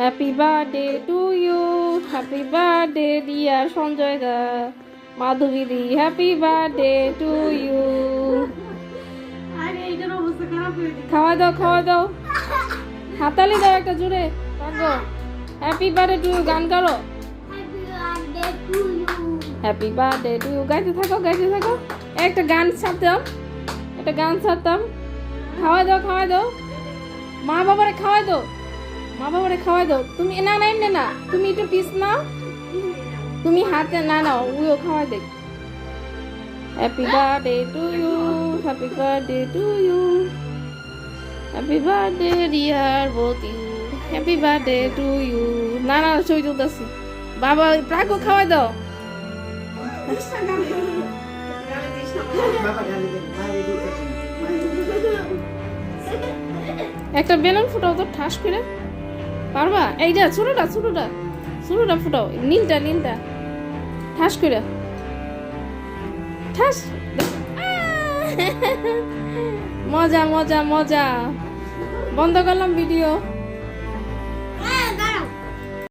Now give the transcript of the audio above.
Happy birthday to you happy birthday dear Sanjay the Madhabi the happy birthday to you খাওয়া দাও খাওয়া দাও। হাতালি দাও একটা জুড়ে হ্যাপি বার্থডে টু ইউ গান করো হ্যাপি বার্থডে টু ইউ গাইতে থাকো গাইতে থাকো। একটা গান ছাড়তাম। একটা গান ছাড়তাম। খাওয়া দাও খাওয়া দাও। মা বাবারে খাওয়া দাও। মা বাবারে খাওয়া দাও। তুমি না না, এমনি না। তুমি একটু পিস নাও। তুমি হাতে না নাও, উইও খাওয়া দেখ happy birthday to you happy birthday to you happy birthday dear both you happy birthday to you না না ছবি তুলতেছি। বাবা প্রাকও খাওয়া দাও। একটা বেলুন ফুটাও তো, ঠাস করে। পারবা? এইটা ছোটটা ছোটটা। ছোটটা ফুটাও। নীলটা নীলটা। ঠাস করে। ঠাস। মজা মজা মজা। বন্ধ করলাম ভিডিও।